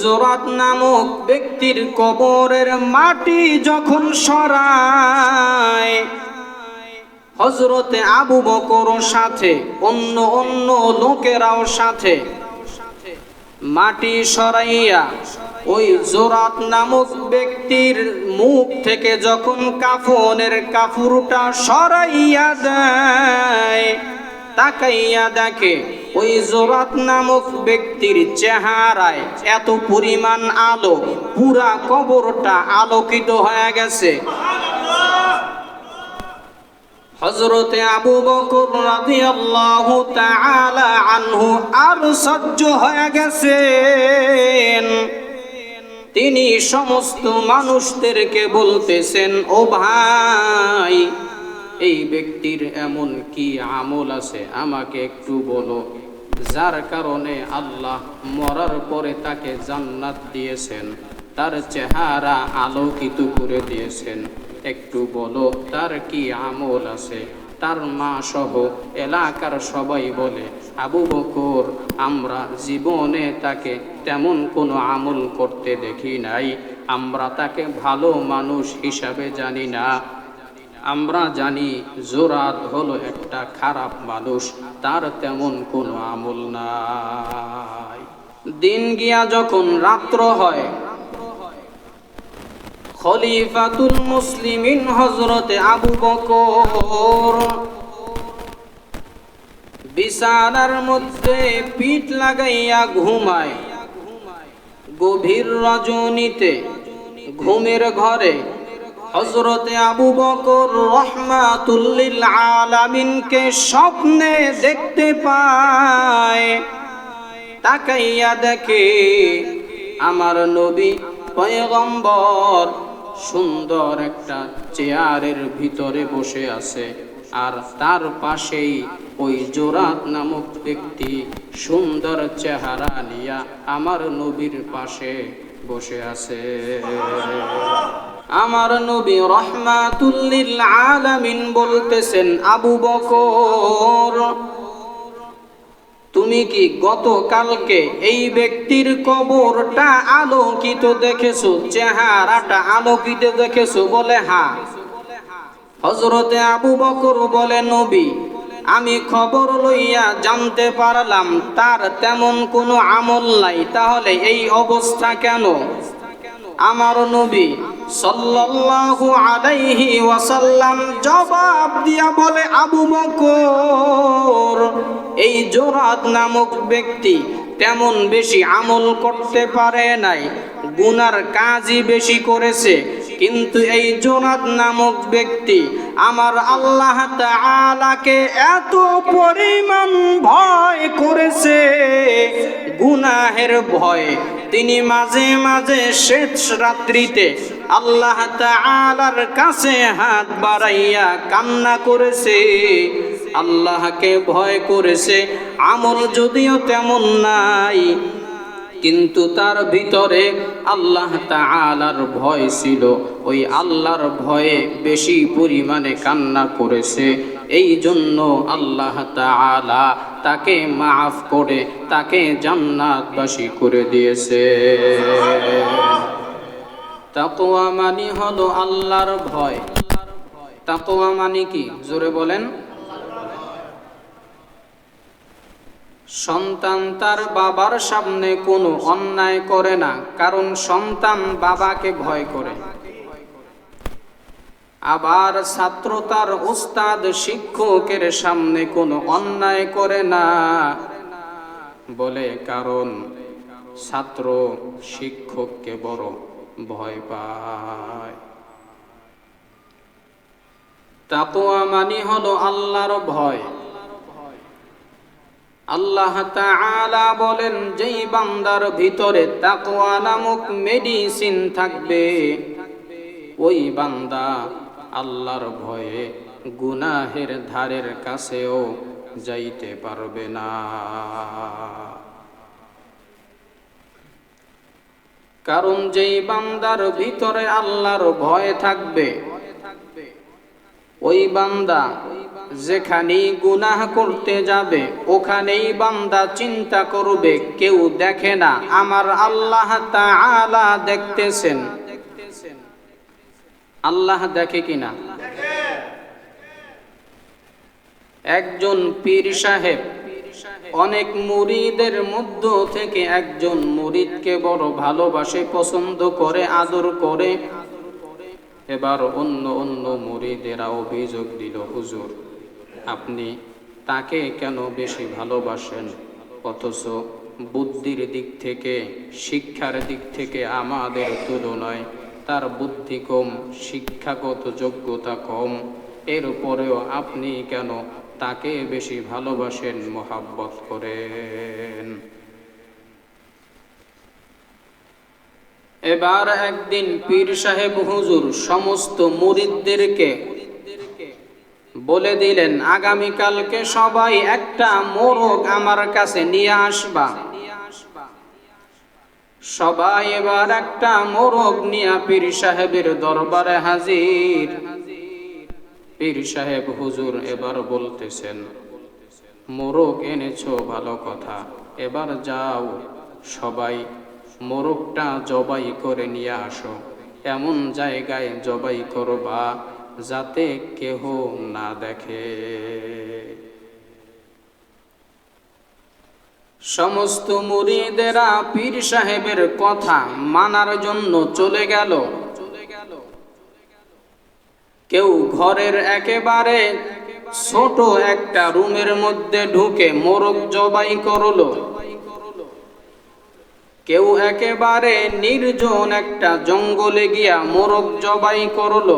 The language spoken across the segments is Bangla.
জোরাত নামক ব্যক্তির কবরের মাটি যখন সরায় হজরতে আবু বকর সাথে, অন্য অন্য লোকেরাও সাথে। মাটি সরাইয়া ওই জোরাত নামক ব্যক্তির মুখ থেকে যখন কাফনের কাফুরটা সরাইয়া দেয় তাকাইয়া দেখে ওই জোরাত নামক ব্যক্তির চেহারায় এত পরিমাণ আলো, পুরা কবরটা আলোকিত হয়ে গেছে। হজরতে আবু বকর রাদিয়াল্লাহু তাআলা আনহু আর সহ্য হয়ে গেছেন। তিনি সমস্ত মানুষদেরকে বলতেছেন, ও ভাই এই ব্যক্তির এমন কি আমল আছে? আমাকে একটু বলো। যার কারণে আল্লাহ মরার পরে তাকে জান্নাত দিয়েছেন, তার চেহারা আলোকিত করে দিয়েছেন। একটু বলো, তার কি আমল আছে? তার মা সহ এলাকার সবাই বলে, আবু বকর, আমরা জীবনে তাকে তেমন কোনো আমল করতে দেখি নাই। আমরা তাকে ভালো মানুষ হিসাবে জানি না। আমরা জানি জোরাত হলো একটা খারাপ মানুষ, তার তেমন কোনো আমল নাই। দিন গিয়া যখন রাত্র হয়, খলিফাতুল মুসলিমিন হজরতে আবু বকর বিছানার মধ্যে পিঠ লাগাইয়া ঘুমায়। গভীর রজনীতে ঘুমের ঘরে হজরতে আবু বকর রহমাতুল্লিল আলামিনকে স্বপ্নে দেখতে পায়। তাকাইয়া দেখে আমার নবী পয়গম্বর সুন্দর একটা চেয়ারের ভিতরে বসে আছে আর তার পাশেই ওই জোরাত নামক ব্যক্তি সুন্দর চেহারা নিয়া আমার নবীর পাশে বসে আছে। আমার নবী রহমাতুল্লিল আলামিন বলতেছেন, আবু বকর, তুমি কি গতকালকে এই ব্যক্তির কবরটা আলোকিত দেখেছ, চেহারাটা আলোকিত দেখেছ? বলে হা হজরতে আবু বকর বলে, নবী, আমি খবর লইয়া জানতে পারলাম, তার তেমন কোনো আমল নাই, তাহলে এই অবস্থা কেন? আমার নবী সাল্লাল্লাহু আলাইহি ওয়াসাল্লাম জবাব দিয়া বলে, আবু বকর, এই জোরাত নামক ব্যক্তি তেমন বেশি আমল করতে পারে নাই, গুনার কাজই বেশি করেছে, কিন্তু এই জোনাত নামক ব্যক্তি আমার আল্লাহ তাআলাকে এত পরিমাণ ভয় করেছে, গুনাহের ভয়ে তিনি মাঝে মাঝে শেষ রাত্রিতে আল্লাহ তাআলার কাছে হাত বাড়াইয়া কান্না করেছে। আল্লাহকে ভয় করেছে, আমল যদিও তেমন নাই, কিন্তু তার ভিতরে আল্লাহ তাআলার ভয় ছিল। ওই আল্লাহর ভয়ে বেশি পরিমাণে কান্না করেছে। এই জন্য আল্লাহ তাআলা তাকে মাফ করে, তাকে জান্নাতবাসী করে দিয়েছে। তাকওয়া মানে হলো আল্লাহর ভয়। তাকওয়া মানে কি? জোরে বলেন। সন্তান তার বাবার সামনে কোনো অন্যায় করে না, কারণ সন্তান বাবাকে ভয় করে। আবার ছাত্র তার উস্তাদ শিক্ষকের সামনে কোনো অন্যায় করে না। বলে, কারণ ছাত্র শিক্ষককে বড় ভয় পায়। তাকওয়া মানি হলো আল্লাহর ভয়। আল্লাহ তাআলা বলেন, যেই বান্দার ভিতরে তাকওয়া নামক মেডিসিন থাকবে, ওই বান্দা আল্লাহর ভয়ে গুনাহের ধারের কাছেও যাইতে পারবে না। কারণ যেই বান্দার ভিতরে আল্লাহর ভয় থাকবে, ওই বান্দা যেখানেই গুনাহ করতে যাবে, ওখানেই বান্দা চিন্তা করবে, কেউ দেখে না। আমার আল্লাহ দেখতেছেন আল্লাহ দেখে কিনা? একজন পীর সাহেব, অনেক মুরিদের মধ্য থেকে একজন মুরিদকে বড় ভালোবাসে, পছন্দ করে, আদর করে। এবার অন্য অন্য মুরিদেরা অভিযোগ দিল, হুজুর, আপনি তাকে কেন বেশি ভালোবাসেন? অথচ বুদ্ধির দিক থেকে, শিক্ষার দিক থেকে আমাদের তুলনায় তার বুদ্ধি কম, শিক্ষাগত যোগ্যতা কম। এরপরেও আপনি কেন তাকে বেশি ভালোবাসেন, মোহাব্বত করেন? এবার একদিন পীর সাহেব হুজুর সমস্ত মুরিদদেরকে বলে দিলেন, আগামীকালকে সবাই একটা মোরগ আমার কাছে নিয়ে আসবা। সবাই এবার একটা মোরগ নিয়ে পীর সাহেবের দরবারে হাজির। পীর সাহেব হুজুর এবার বলতেছেন, মোরগ এনেছ, ভালো কথা। এবার যাও, সবাই মোরগটা জবাই করে নিয়ে আসো। এমন জায়গায় জবাই করবা যাতে কেহ না দেখে। সমস্ত মুরিদেরা পীর সাহেবের কথা মানার জন্য চলে গেল। কেউ ঘরের একেবারে ছোট একটা রুমের মধ্যে ঢুকে মোরগ জবাই করল। কেউ একেবারে নির্জন একটা জঙ্গলে গিয়া মোরগ জবাই করল।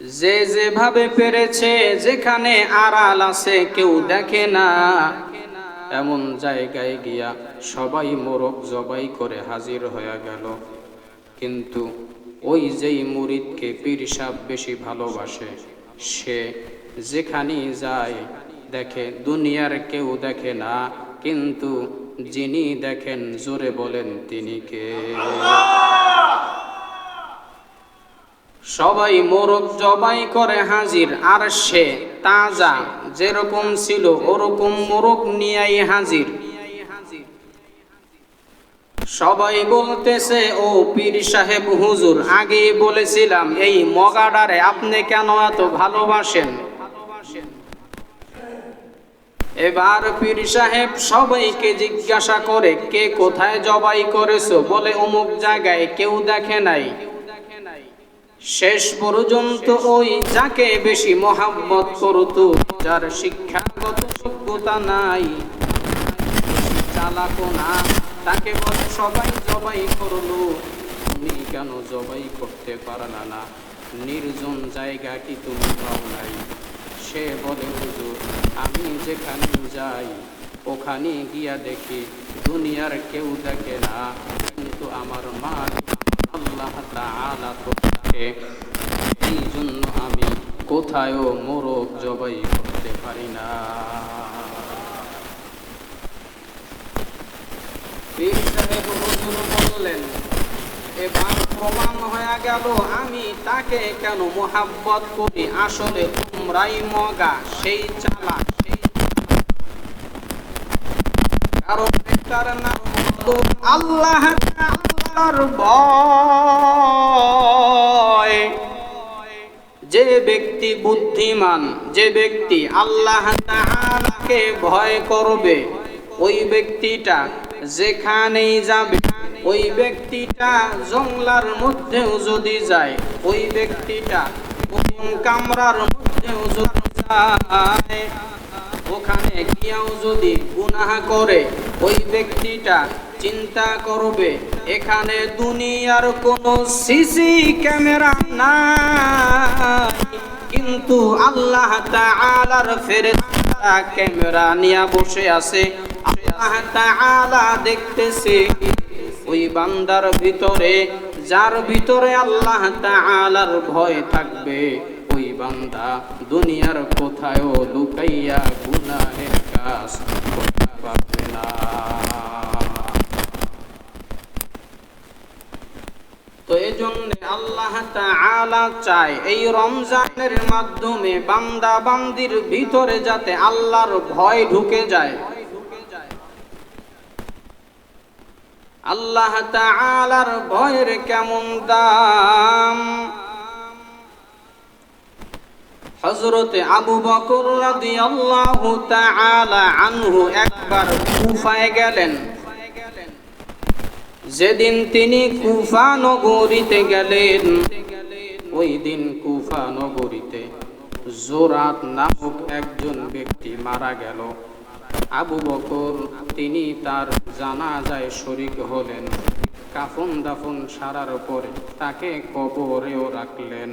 যে যেভাবে পেরেছে, যেখানে আড়াল আছে কেউ দেখে না। এমন জায়গায় গিয়া সবাই মোরগ জবাই করে হাজির হয়ে গেল। কিন্তু ওই যেই মুরিদকে পীর বেশি ভালোবাসে, সে যেখানেই যায় দেখে, দুনিয়ার কেউ দেখে না, কিন্তু যিনি দেখেন, জোরে বলেন তিনি কে? সবাই মোরগ জবাই করে হাজির, আর সে তাজা, যেরকম ছিল, ওরকম মোরগ নিয়াই হাজির। সবাই বলতেছে, ও পীর সাহেব, হুজুর, আগেই বলেছিলাম, এই মগাডারে আপনি কেন এত ভালোবাসেন? এবার পীর সাহেব সবাইকে জিজ্ঞাসা করে, কে কোথায় জবাই করেছ? বলে, অমুক জায়গায় কেউ দেখে নাই। শেষ পর্যন্ত ওই যাকে বেশি মহাব্বত করত, যার শিক্ষাগত যোগ্যতা নাই। চালাকো না, তাকে বলে সবাই জবাই করল। তুমি কেন জবাই করতে পারলা না? নির্জন জায়গা কি তুমি পাও নাই? সে বলে, হুজুর, আমি যেখানে যাই, ওখানে গিয়া দেখি দুনিয়ার কেউ দেখে না। কিন্তু আমার মা আল্লাহ তাআলা এই জন্য আমি কোথায়ও মোরগ জবাই করতে পারি না। বললেন, এবার প্রমাণ হয়ে গেল, আমি তাকে কেন মোহাব্বত করি? আসলে তোমরাই মগা, সেই চালা সেই কারণ আল্লাহ আল্লাহর যে ব্যক্তি বুদ্ধিমান, যে ব্যক্তি আল্লাহ তাআলাকে ভয় করবে, ওই ব্যক্তিটা যেখানেই যাবে, ওই ব্যক্তিটা জংলার মধ্যেও যদি যায়, ওই ব্যক্তিটা কোন কামরার মধ্যেও যদি যায়, ওখানে গিয়াও যদি গুনাহ করে, ওই ব্যক্তিটা চিন্তা করবে, এখানে দুনিয়ার কোনো সিসি ক্যামেরা নাই। কিন্তু আল্লাহ তাআলার ফেরেশতা ক্যামেরা নিয়ে বসে আছে, আল্লাহ তাআলা দেখতেছে। ওই বান্দার ভিতরে, যার ভিতরে আল্লাহ তাআলার ভয় থাকবে, ওই বান্দা দুনিয়ার কোথায়ও লুকাইয়া গুনাহের কাজ করতে পারবে না। তো এই জন্য আল্লাহ তাআলা চায় এই রমজানের মাধ্যমে বান্দা বান্দির ভিতরে যাতে আল্লাহর ভয় ঢুকে যায়। আল্লাহ তাআলার ভয়ের কেমন দাম? হযরতে আবু বকর রাদিয়াল্লাহু তাআলা আনহু একবার কুফায় গেলেন। যেদিন তিনি কুফা নগরীতে গেলেন ওই দিন কুফা নগরীতে জোরাত নামক একজন ব্যক্তি মারা গেল। আবু বকর, তিনি তার জানাজায় শরিক হলেন। কাফন দাফন সারার পরে তাকে কবরেও রাখলেন।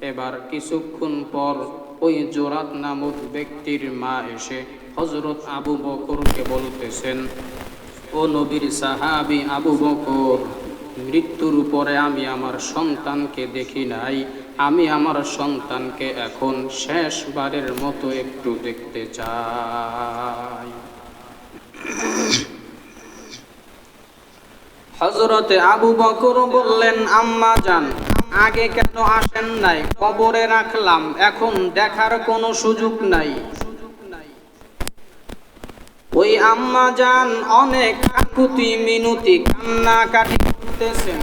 এবার কিছুক্ষণ পর ওই জোরাত নামক ব্যক্তির মা এসে হজরত আবু বকরকে বলতেছেন ও নবীর সাহাবি আবু বকর, মৃত্যুর উপরে আমি আমার সন্তানকে দেখি নাই। আমি আমার সন্তানকে এখন শেষবারের মতো একটু দেখতে চাই। হজরতে আবু বকর বললেন, আম্মা যান আগে কেন আসেন নাই? কবরে রাখলাম, এখন দেখার কোনো সুযোগ নাই। ওই আম্মা যান অনেক কাকুতি মিনুতি কান্না কাটি করতেছেন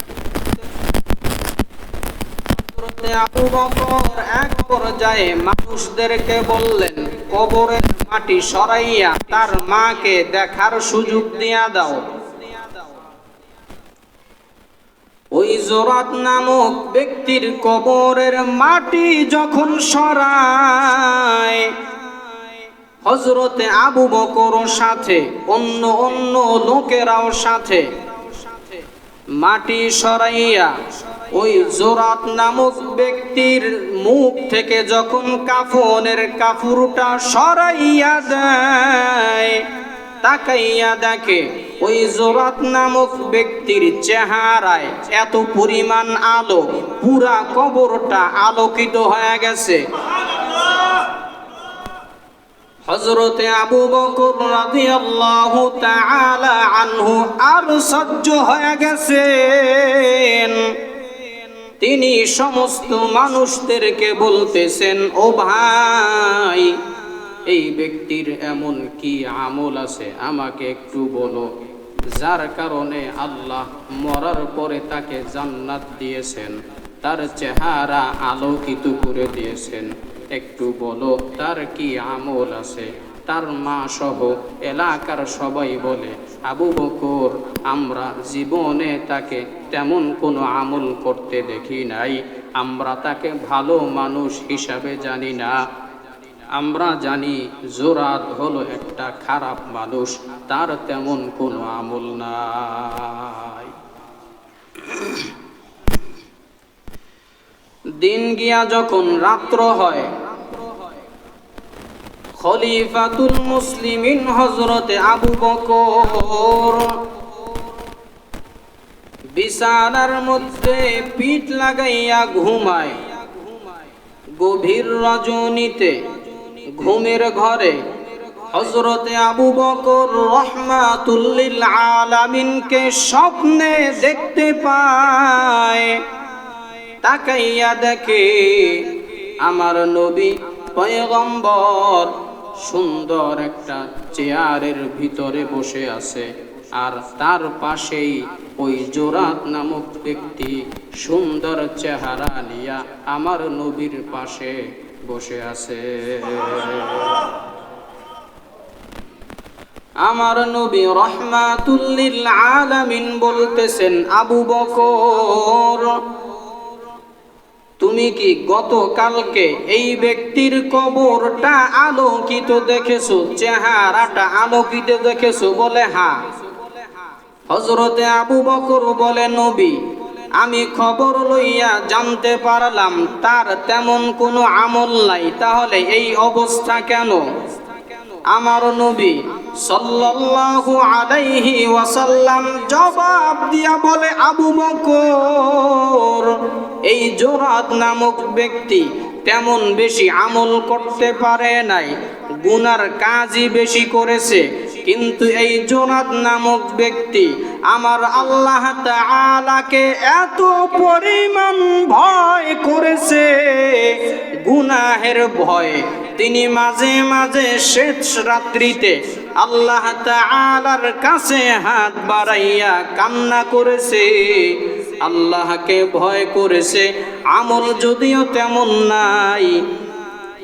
আবু এক পর্যায়ে মানুষদেরকে বললেন, কবরের মাটি সরাইয়া তার মাকে দেখার সুযোগ দিয়া দাও। ওই জোরাত নামক ব্যক্তির কবরের মাটি যখন সরায় হজরতে আবু বকর সাথে, অন্য অন্য লোকেরাও সাথে। মাটি সরাইয়া ওই জোরাত নামক ব্যক্তির মুখ থেকে যখন কাফনের কাফুরটা সরাইয়া দেয়, তাকাইয়া দেখে ওই জোরাত নামক ব্যক্তির চেহারায় এত পরিমাণ আলো, পুরা কবরটা আলোকিত হয়ে গেছে। হজরতে আবু বকর রাদিয়াল্লাহু তাআলা আনহু আর সহ্য হয়ে গেছেন। তিনি সমস্ত মানুষদেরকে বলতেছেন, ও ভাই, এই ব্যক্তির এমন কি আমল আছে? আমাকে একটু বলো। যার কারণে আল্লাহ মরার পরে তাকে জান্নাত দিয়েছেন, তার চেহারা আলোকিত করে দিয়েছেন। একটু বলো, তার কি আমল আছে? তার মা সহ এলাকার সবাই বলে, আবু বকর, আমরা জীবনে তাকে তেমন কোনো আমল করতে দেখি নাই। আমরা তাকে ভালো মানুষ হিসাবে জানি না। আমরা জানি জোরাত হলো একটা খারাপ মানুষ, তার তেমন কোনো আমল নাই। দিন গিয়া যখন রাত্র হয় খলিফাতুল মুসলিমিন হজরতে আবু বকর। বিছানার মধ্যে পিঠ লাগাইয়া ঘুমায়। গভীর রজনীতে ঘুমের ঘরে হজরতে আবু বকর রহমাতুল্লিল আলামিনকে স্বপ্নে দেখতে পায়। তাকাইয়া দেখে আমার নবী পয়গম্বর সুন্দর একটা চেয়ারের ভিতরে বসে আছে। আর তার পাশেই ওই জোরাত নামক ব্যক্তি সুন্দর চেহারা নিয়া আমার নবীর পাশে বসে আছে। আমার নবী রহমাতুল্লিল আলামিন বলতেছেন, আবু বকর তুমি কি গতকালকে এই ব্যক্তির কবরটা আলোকিত দেখেছ? চেহারাটা আলোকিত দেখেছ বলে হা। হজরতে আবু বকর বলে, নবী, আমি খবর লইয়া জানতে পারলাম, তার তেমন কোনো আমল নাই, তাহলে এই অবস্থা কেন? আমার নবী সাল্লাল্লাহু আলাইহি ওয়াসাল্লাম জবাব দিয়া বলে, আবু বকর, এই জোরাত নামক ব্যক্তি তেমন বেশি আমল করতে পারে নাই, গুনার কাজই বেশি করেছে, কিন্তু এই জোনাদ নামক ব্যক্তি আমার আল্লাহ তাআলাকে এত পরিমাণ ভয় করেছে গুনাহের ভয়ে। তিনি মাঝে মাঝে শেষ রাত্রিতে আল্লাহ তাআলার কাছে হাত বাড়াইয়া কান্না করেছে। আল্লাহকে ভয় করেছে, আমল যদিও তেমন নাই,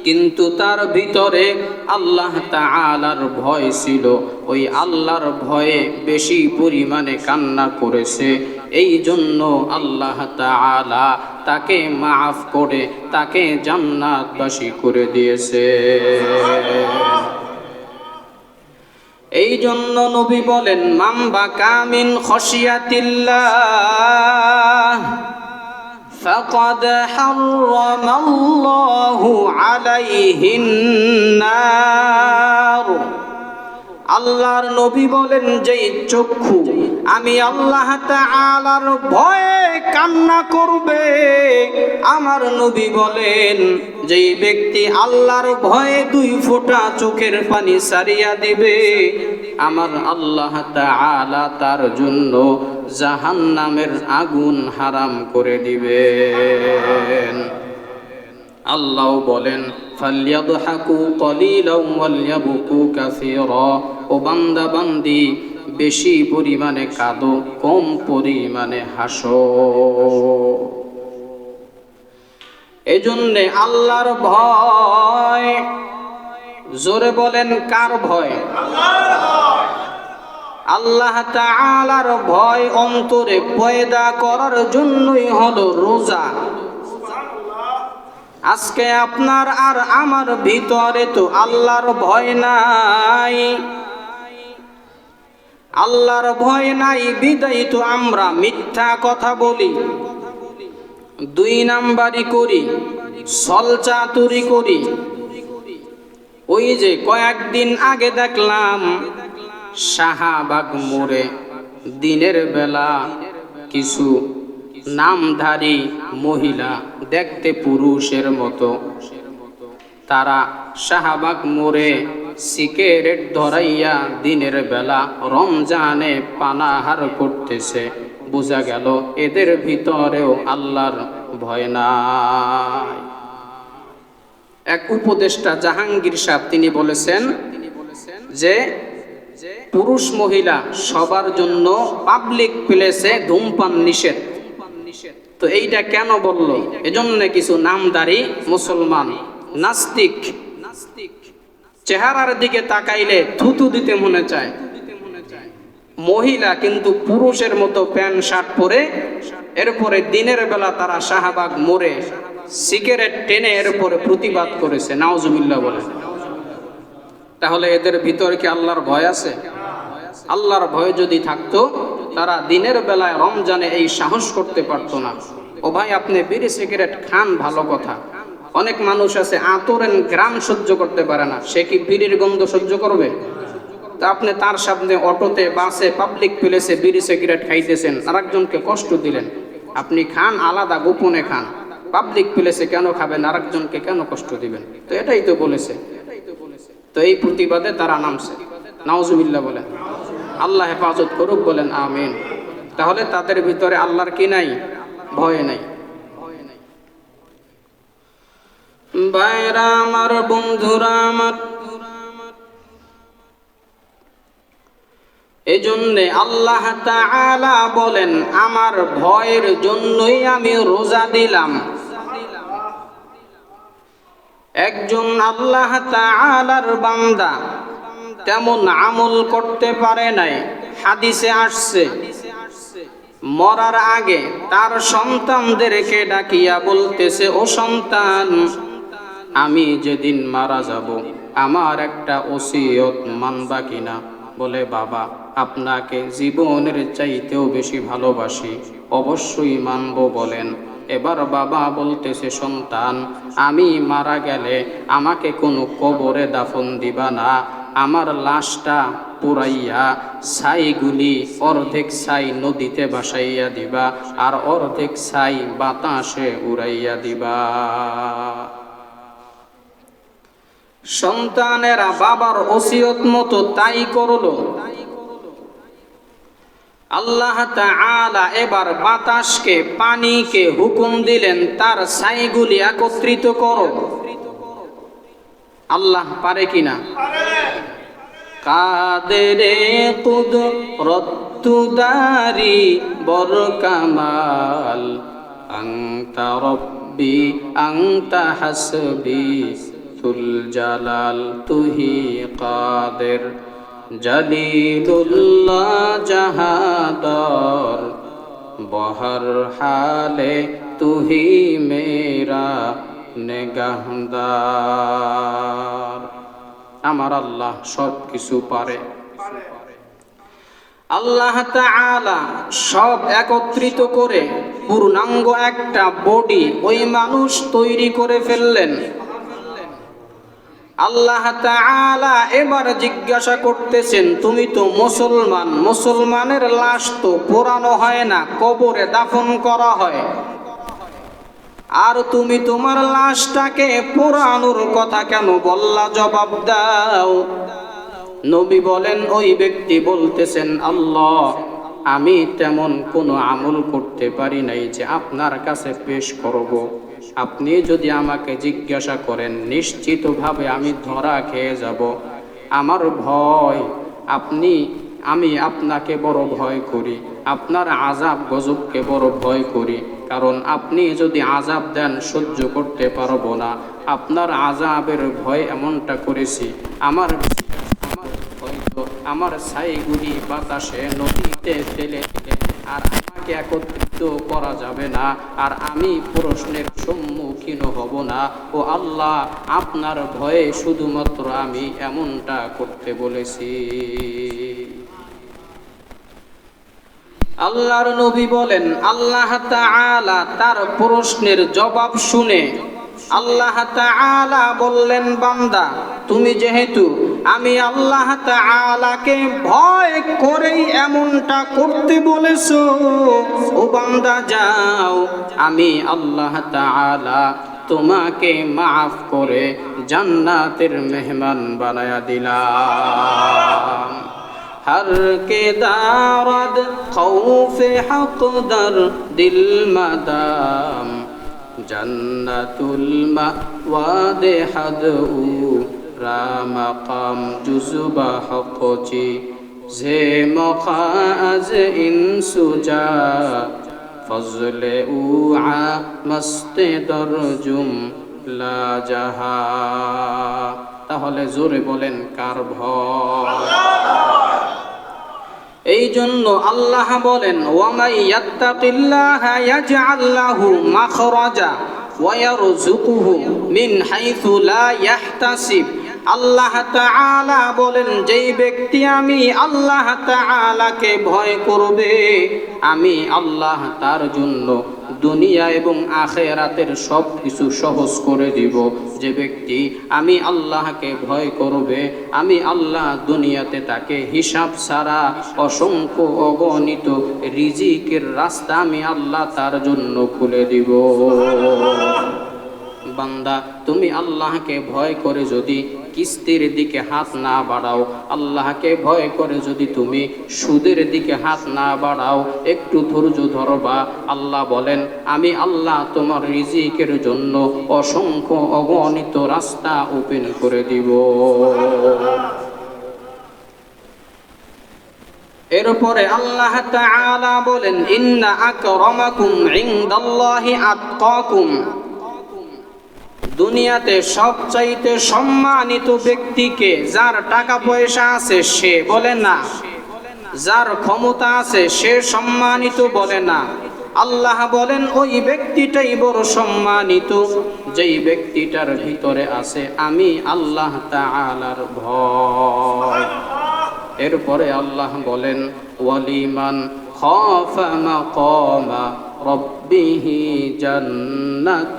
কিন্তু তার ভিতরে আল্লাহ তাআলার ভয় ছিল। ওই আল্লাহর ভয়ে বেশি পরিমাণে কান্না করেছে। এই জন্য আল্লাহ তাআলা তাকে মাফ করে তাকে জান্নাতবাসী করে দিয়েছে এই জন্য নবী বলেন মাম্বা কামিন খসিয়াতিল্লাহ فقد حرم الله عليه النار আল্লাহর নবী বলেন, যেই চক্ষু আমি আল্লাহ তাআলার ভয়ে কান্না করবে। আমার নবী বলেন, যেই ব্যক্তি আল্লাহর ভয়ে দুই ফোঁটা চোখের পানি সারিয়া দিবে, আমার আল্লাহ তাআলা তার জন্য জাহান্নামের আগুন হারাম করে দিবেন। আল্লাহ বলেন, ফালিয়াদহাকু কলিলাও ওয়ালিয়াবকু কাসীরা। ও বান্দা বান্দি, বেশি পরিমাণে কাঁদো, কম পরিমাণে হাসো। এজন্যে আল্লাহর ভয়, জোরে বলেন কার ভয়? আল্লাহ তাআলার ভয় অন্তরে পয়দা করার জন্যই হলো রোজা। আজকে আপনার আর আমার ভিতরে তো আল্লাহর ভয় নাই। আল্লাহর ভয় নাই, বিদায় তো আমরা, মিথ্যা কথা বলি। দুই নাম্বারি করি সলচাতুরি করি। ওই যে কয়েকদিন আগে দেখলাম, শাহাবাগ মোড়ে দিনের বেলা কিছু নামধারী মহিলা দেখতে পুরুষের মতো। তারা শাহবাগ মোড়ে সিগারেট ধরাইয়া দিনের বেলা রমজানে পানাহার করতেছে। বোঝা গেল এদের ভিতরেও আল্লাহর ভয় নাই। এক উপদেষ্টা জাহাঙ্গীর সাহেব তিনি বলেছেন যে, পুরুষ মহিলা সবার জন্য পাবলিক প্লেসে ধূমপান নিষেধ। তো এইটা কেন বলল? এজন্য কিছু নামদারি মুসলমান, নাস্তিক চেহারার দিকে তাকাইলে থুতু দিতে মনে চায়। মহিলা কিন্তু পুরুষের মতো প্যান্ট, শার্ট পরে, এরপরে দিনের বেলা তারা শাহবাগ মোড়ে সিগারেট টেনে এরপরে প্রতিবাদ করেছে, নাওজুবিল্লাহ বলে। তাহলে এদের ভিতরে কি আল্লাহর ভয় আছে? আল্লাহর ভয় যদি থাকতো, তারা দিনের বেলায় রমজানে এই সাহস করতে পারতো না। ও ভাই, আপনি বিড়ি সিগারেট খান, ভালো কথা। অনেক মানুষ আছে আতরেন গ্রাম সহ্য করতে পারে না। সে কি বিড়ির গন্ধ সহ্য করবে? তা আপনি তার সামনে অটোতে, বাসে পাবলিক প্লেসে বিড়ি সিগারেট খাইতেছেন, আরেকজনকে কষ্ট দিলেন। আপনি খান, আলাদা গোপনে খান। পাবলিক প্লেসে কেন খাবেন, আরেকজনকে কেন কষ্ট দিবেন? তো এটাই তো বলেছে। তো এই প্রতিবাদে তারা নামছে। নাওজুবিল্লাহ বলেন আল্লাহ হেফাজত করুক বলেন, আমিন। তাহলে তাদের ভিতরে আল্লাহর কি নাই? ভয় নাই। বাইরা আমার বন্ধুরা আমার। এই জন্যে আল্লাহ তাআলা বলেন, আমার ভয়ের জন্যই আমি রোজা দিলাম। একজন আল্লাহ তাআলার বান্দা তেমন আমল করতে পারে নাই। হাদিসে আসছে, মরার আগে তার সন্তানদেরকে ডাকিয়া বলতেছে, ও সন্তান আমি যেদিন মারা যাব, আমার একটা ওসিয়ত মানবা কিনা? বলে, বাবা, আপনাকে জীবনের চাইতেও বেশি ভালোবাসি, অবশ্যই মানব বলেন। এবার বাবা বলতেছে, সন্তান, আমি মারা গেলে আমাকে কোনো কবরে দাফন দিবা না। আমার লাশটা পুরাইয়া ছাইগুলি অর্ধেক ছাই নদীতে ভাসাইয়া দিবা, আর অর্ধেক ছাই বাতাসে উড়াইয়া দিবা। সন্তানেরা বাবার ওসিয়ত মতো তাই করল। আল্লাহ তাআলা এবার বাতাসকে, পানিকে হুকুম দিলেন, তার ছাইগুলি একত্রিত করো। আল্লাহ পারে কিনা? কাদেরে কুদ রত্তুদারি বর কামাল আংতা রব্বি, আংতা হাসবি। তুল জালাল তুহি কাদের, জলিলুল্লাহ জাহাদর, বহর হালে তুহি মেরা নেগাহদার। আমার আল্লাহ সব কিছু পারে। আল্লাহ তাআলা সব একত্রিত করে পূর্ণাঙ্গ একটা বডি ওই মানুষ তৈরি করে ফেললেন। আল্লাহ এবার জিজ্ঞাসা করতেছেন, তুমি তো মুসলমান, মুসলমানের লাশ তো পোড়ানো হয় না, কবরে দাফন করা হয়। আর তুমি তোমার লাশটাকে পোড়ানোর কথা কেন বললা জবাব দাও। নবী বলেন, ওই ব্যক্তি বলতেছেন, আল্লাহ আমি তেমন কোনো আমল করতে পারি নাই যে আপনার কাছে পেশ করব। আপনি যদি আমাকে জিজ্ঞাসা করেন, নিশ্চিতভাবে আমি ধরা খেয়ে যাব। আমার ভয়, আপনি, আমি আপনাকে বড় ভয় করি। আপনার আজাব গজবকে বড় ভয় করি। কারণ আপনি যদি আজাব দেন, সহ্য করতে পারব না। আপনার আজাবের ভয় এমনটা করেছি। আমার আমার ছাইগুলি বাতাসে নদীতে ফেলে দিলে আর আমাকে একত্রিত করা যাবে না। আর আমি প্রশ্নের সম্মুখীন হব না। ও আল্লাহ, আপনার ভয়ে শুধুমাত্র আমি এমনটা করতে বলেছি। আল্লাহর নবী বলেন, আল্লাহ তাআলা তার প্রশ্নের জবাব শুনে, আল্লাহ তাআলা বললেন, বান্দা, তুমি যেহেতু আমি আল্লাহ তাআলাকে ভয় করেই এমনটা করতে বলেছ। ও বান্দা, যাও, আমি আল্লাহ তাআলা তোমাকে মাফ করে জান্নাতের মেহমান বানায়া দিলাম। হর কে দারদ خوف حق দিল মাদাম, জান্নাতুল جنت দে হাদউ। مقام جزب حق جي زي مقاز إن سجا فضل أوعى مست درجم لا جها তাহলে জোরে বলেন কার ভয়? এই জন্য আল্লাহ বলেন, ওয়ামাই ইয়াত্তাকিল্লাহা ইয়াজআল্লাহু মাখরাজা ওয়া ইয়ারযুকুহু মিন হাইসু লা ইয়াহতাসিব। আল্লাহ তাআলা বলেন যেই ব্যক্তি আমি আল্লাহ তাআলাকে ভয় করবে আমি আল্লাহ তার জন্য দুনিয়া এবং আখেরাতের সব কিছু সহজ করে দিব। যে ব্যক্তি আমি আল্লাহকে ভয় করবে আমি আল্লাহ দুনিয়াতে তাকে হিসাব ছাড়া অসংখ্য অগণিত রিজিকের রাস্তা আমি আল্লাহ তার জন্য খুলে দিব। বান্দা তুমি আল্লাহকে ভয় করে যদি কিস্তির দিকে হাত না বাড়াও, আল্লাহকে ভয় করে যদি তুমি সুদের দিকে হাত না বাড়াও, একটু ধৈর্য ধরবা আল্লাহ বলেন, আমি আল্লাহ তোমার রিজিকের জন্য অসংখ্য অগণিত রাস্তা ওপেন করে দিব। এরপরে আল্লাহ তাআলা বলেন, ইন্না আকরামাকুম ইনদাল্লাহি আতকাকুম। দুনিয়াতে সবচাইতে সম্মানিত ব্যক্তিকে যার টাকা পয়সা আছে সে বলে না। যার ক্ষমতা আছে সে সম্মানিত বলে না। আল্লাহ বলেন, ওই ব্যক্তিটাই বড় সম্মানিত। যেই ব্যক্তিটার ভিতরে আছে আমি আল্লাহ তাআলার ভয়। এরপরে আল্লাহ বলেন, ওয়ালিমান খাফা মাকামা রব্বিহি জান্নাতান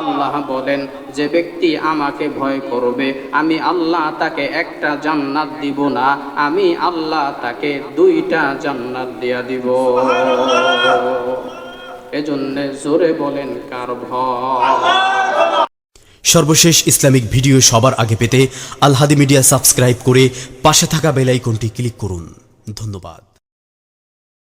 আল্লাহ বলেন, যে ব্যক্তি আমাকে ভয় করবে, আমি আল্লাহ তাকে একটা জান্নাত দিব না, আমি আল্লাহ তাকে দুইটা জান্নাত দিয়া দিব। এজন্য জোরে বলেন, কার ভয়? সর্বশেষ ইসলামিক ভিডিও সবার আগে পেতে আলহাদি মিডিয়া সাবস্ক্রাইব করে পাশে থাকা বেল আইকনটি ক্লিক করুন। ধন্যবাদ।